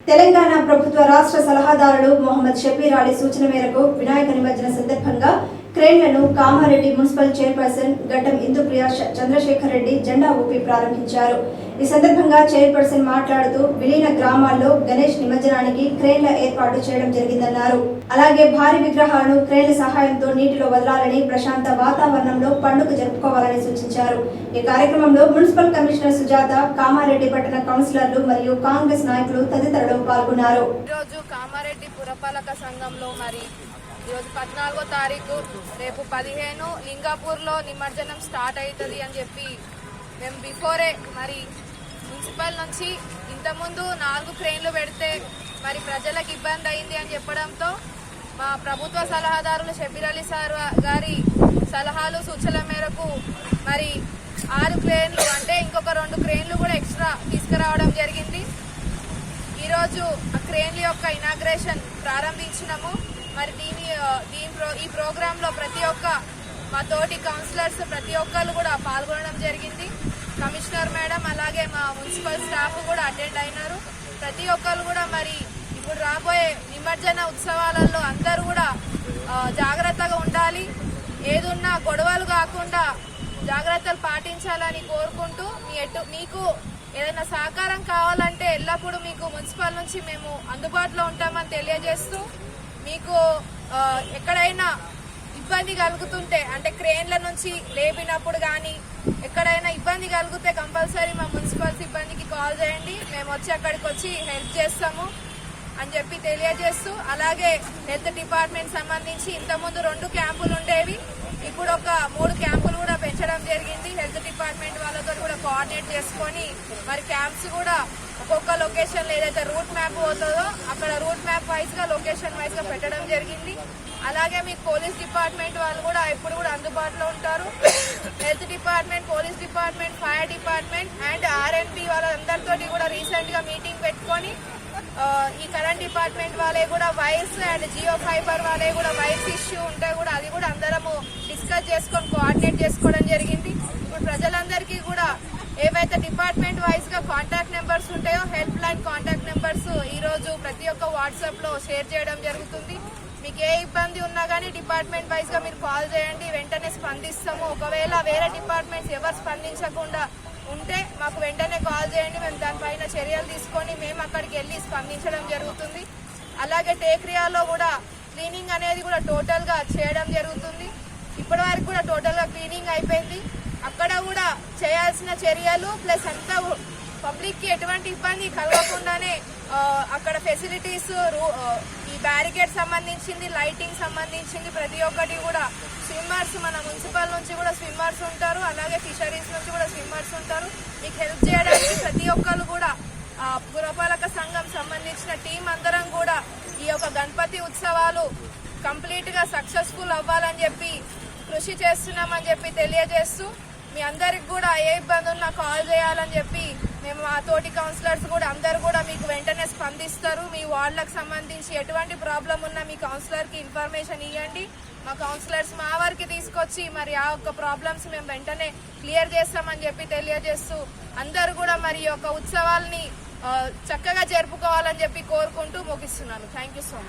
తెలంగాణ ప్రభుత్వ రాష్ట్ర సలహాదారుడు మొహమ్మద్ షబీర్ అలీ సూచన మేరకు వినాయక నిమజ్జన సందర్భంగా క్రేన్లను కామారెడ్డి మున్సిపల్ చైర్పర్సన్ గడ్డం ఇందుప్రియ చంద్రశేఖర్ రెడ్డి జెండా ఊపి ప్రారంభించారు. ఈ సందర్భంగా చైర్పర్సన్ మాట్లాడుతూ విలీన గ్రామాల్లో గణేష్ నిమజ్జనానికి క్రేన్ల ఏర్పాటు చేయడం జరిగిందన్నారు. అలాగే భారీ విగ్రహాలను క్రేన్ల సహాయంతో నీటిలో వదలాలని ప్రశాంత వాతావరణంలో పండుగ జరుపుకోవాలని సూచించారు. ఈ కార్యక్రమంలో మున్సిపల్ కమిషనర్ సుజాత కామారెడ్డి పట్టణ కౌన్సిలర్లు మరియు కాంగ్రెస్ నాయకులు తదితరులు పాల్గొన్నారు. కామారెడ్డి పురపాలక సంఘంలో మరి ఈరోజు పద్నాలుగో తారీఖు రేపు పదిహేను లింగాపూర్లో నిమజ్జనం స్టార్ట్ అవుతుంది అని చెప్పి మేము బిఫోరే మరి మున్సిపల్ నుంచి ఇంతకుముందు నాలుగు క్రెయిన్లు పెడితే మరి ప్రజలకు ఇబ్బంది అయింది అని చెప్పడంతో మా ప్రభుత్వ సలహాదారులు షబీర్ అలీ సార్ గారి సలహాలు సూచనల మేరకు మరి ఆరు క్రెయిన్లు అంటే ఇంకొక రెండు క్రేన్లు కూడా ఎక్స్ట్రా తీసుకురావడం జరిగింది. ఈరోజు ఆ క్రెయిన్ల యొక్క ఇనాగ్రేషన్ ప్రారంభించినాము. మరి దీని దీని ప్రో ఈ ప్రోగ్రాంలో ప్రతి ఒక్క మా తోటి కౌన్సిలర్స్ ప్రతి ఒక్కరు కూడా పాల్గొనడం జరిగింది. కమిషనర్ మేడం అలాగే మా మున్సిపల్ స్టాఫ్ కూడా అటెండ్ అయినారు. ప్రతి ఒక్కరు కూడా మరి ఇప్పుడు రాబోయే నిమజ్జన ఉత్సవాలలో అందరూ కూడా జాగ్రత్తగా ఉండాలి. ఏదున్నా గొడవలు కాకుండా జాగ్రత్తలు పాటించాలని కోరుకుంటూ మీ ఎటు మీకు ఏదైనా సహకారం కావాలంటే ఎల్లప్పుడూ మీకు మున్సిపల్ నుంచి మేము అందుబాటులో ఉంటామని తెలియజేస్తూ మీకు ఎక్కడైనా ఇబ్బంది కలుగుతుంటే అంటే క్రేన్ల నుంచి లేపినప్పుడు కానీ ఎక్కడైనా ఇబ్బంది కలిగితే కంపల్సరీ మా మున్సిపల్ సిబ్బందికి కాల్ చేయండి. మేము వచ్చి అక్కడికి వచ్చి హెల్ప్ చేస్తాము అని చెప్పి తెలియజేస్తూ అలాగే హెల్త్ డిపార్ట్మెంట్ సంబంధించి ఇంతకుముందు రెండు క్యాంపులు ఉండేవి. ఇప్పుడు ఒక మూడు క్యాంపులు కూడా పెంచడం జరిగింది. హెల్త్ డిపార్ట్మెంట్ వాళ్ళతో కూడా కోఆర్డినేట్ చేసుకొని మరి క్యాంప్స్ కూడా ఒక్కొక్క లొకేషన్ ఏదైతే రూట్ మ్యాప్ పోతుందో అక్కడ లొకేషన్ వైజ్గా పెట్టడం జరిగింది. అలాగే మీకు పోలీస్ డిపార్ట్మెంట్ వాళ్ళు కూడా ఎప్పుడు కూడా అందుబాటులో ఉంటారు. Health department police department fire department and RNB వాళ్ళందరితోటి కూడా రీసెంట్గా మీటింగ్ పెట్టుకొని ఈ కరెంట్ డిపార్ట్మెంట్ వాళ్ళే కూడా వైర్స్ అండ్ జియో ఫైబర్ వాళ్ళే కూడా వైర్స్ ఇష్యూ ఉంటే కూడా అది కూడా అందరము డిస్కస్ చేసుకొని కోఆర్డినేట్ చేసుకోవడం జరిగింది. ఇప్పుడు ప్రజలందరికీ కూడా ఏవైతే డిపార్ట్మెంట్ వైజ్గా కాంటాక్ట్ నెంబర్స్ ఉంటాయో హెల్ప్ లైన్ కాంటాక్ట్ వాట్సాప్లో వాట్సాప్లో షేర్ చేయడం జరుగుతుంది. మీకు ఏ ఇబ్బంది ఉన్నా కానీ డిపార్ట్మెంట్ వైజ్గా మీరు కాల్ చేయండి. వెంటనే స్పందిస్తాము. ఒకవేళ వేరే డిపార్ట్మెంట్స్ ఎవరు స్పందించకుండా ఉంటే మాకు వెంటనే కాల్ చేయండి. మేము దానిపైన చర్యలు తీసుకొని మేము అక్కడికి వెళ్ళి స్పందించడం జరుగుతుంది. అలాగే టేక్రియాలో కూడా క్లీనింగ్ అనేది కూడా టోటల్గా చేయడం జరుగుతుంది. ఇప్పటి వరకు కూడా టోటల్గా క్లీనింగ్ అయిపోయింది. అక్కడ కూడా చేయాల్సిన చర్యలు ప్లస్ అంతా పబ్లిక్కి ఎటువంటి ఇబ్బంది కలగకుండానే అక్కడ ఫెసిలిటీస్ ఈ బ్యారికేడ్ సంబంధించింది లైటింగ్ సంబంధించింది ప్రతి ఒక్కటి కూడా. స్విమ్మర్స్ మన మున్సిపల్ నుంచి కూడా స్విమ్మర్స్ ఉంటారు అలాగే ఫిషరీస్ నుంచి కూడా స్విమ్మర్స్ ఉంటారు. మీకు హెల్ప్ చేయడానికి ప్రతి ఒక్కరు కూడా పురపాలక సంఘం సంబంధించిన టీం అందరం కూడా ఈ యొక్క గణపతి ఉత్సవాలు కంప్లీట్గా సక్సెస్ఫుల్ అవ్వాలని చెప్పి కృషి చేస్తున్నామని చెప్పి తెలియజేస్తూ మీ అందరికి కూడా ఏ ఇబ్బంది ఉన్నా కాల్ చేయాలని చెప్పి మా తోటి కౌన్సిలర్స్ కూడా అందరు కూడా మీకు వెంటనే స్పందిస్తారు. మీ వార్డులకు సంబంధించి ఎటువంటి ప్రాబ్లం ఉన్నా మీ కౌన్సిలర్కి ఇన్ఫర్మేషన్ ఇవ్వండి మా కౌన్సిలర్స్ మా వారికి తీసుకొచ్చి మరి ఆ యొక్క ప్రాబ్లమ్స్ మేము వెంటనే క్లియర్ చేస్తామని చెప్పి తెలియజేస్తూ అందరూ కూడా మరి యొక్క ఉత్సవాల్ని చక్కగా జరుపుకోవాలని చెప్పి కోరుకుంటూ ముగిస్తున్నాను. Thank you so much